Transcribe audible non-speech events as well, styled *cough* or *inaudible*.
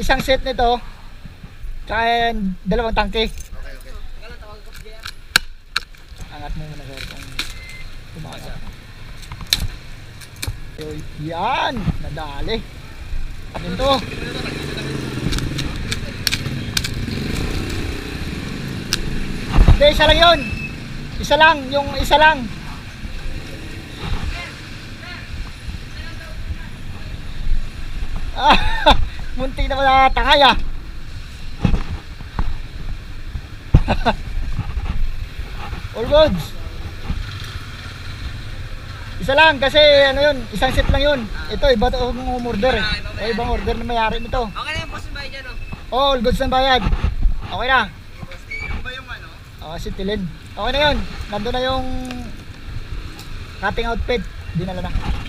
isang set nito. Tsaka dalawang tangke. Okay, okay. Angat mo muna sir kung kumakas. Yan, nadali. Ano to? Hindi, isa lang yun. Isa lang, yung isa lang. Ah, muntik na wala tangay ah. *laughs* All goods. Isa lang kasi ano yun, isang set lang yun. Ito iba to ang order eh. O ibang order na mayari nito. Okay na yung boss ba dyan, oh. Oh, all goods na bayad. Okay na. Yung ba yung ano? Oh, si Tilin. Okay na yun. Nandun na yung cutting outfit. Dinala na.